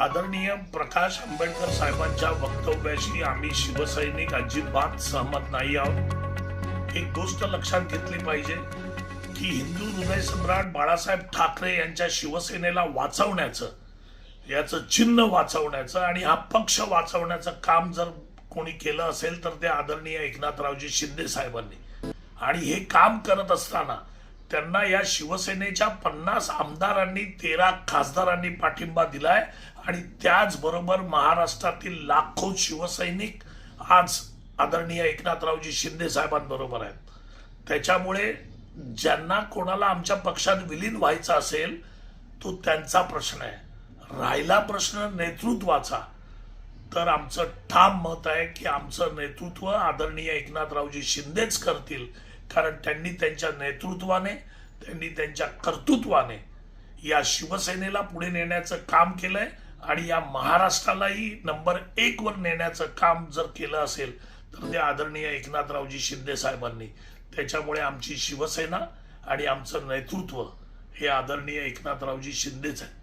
आदरणीय प्रकाश आंबेडकर साहेबांच्या वक्तव्याशी आम्ही शिवसैनिक अजिबात सहमत नाही आहोत. एक गोष्ट लक्षात घेतली पाहिजे की हिंदू हृदय सम्राट बाळासाहेब ठाकरे यांच्या शिवसेनेला वाचवण्याचं याचं चिन्ह वाचवण्याचं आणि हा पक्ष वाचवण्याचं काम जर कोणी केलं असेल तर ते आदरणीय एकनाथरावजी शिंदे साहेबांनी. आणि हे काम करत असताना त्यांना या शिवसेनेच्या पन्नास आमदारांनी तेरा खासदारांनी पाठिंबा दिलाय आणि त्याचबरोबर महाराष्ट्रातील लाखो शिवसैनिक आज आदरणीय एकनाथरावजी शिंदे साहेबांबरोबर आहेत. त्याच्यामुळे ज्यांना कोणाला आमच्या पक्षात विलीन व्हायचं असेल तो त्यांचा प्रश्न आहे. राहिला प्रश्न नेतृत्वाचा तर आमचं ठाम मत आहे की आमचं नेतृत्व आदरणीय एकनाथरावजी शिंदेच करतील कारण त्यांनी त्यांच्या नेतृत्वाने त्यांनी त्यांच्या कर्तृत्वाने या शिवसेनेला पुढे नेण्याचं काम केलंय आणि या महाराष्ट्रालाही नंबर एक वर नेण्याचं काम जर केलं असेल तर ते आदरणीय एकनाथरावजी शिंदे साहेबांनी. त्याच्यामुळे आमची शिवसेना आणि आमचं नेतृत्व हे आदरणीय एकनाथरावजी शिंदेच आहे.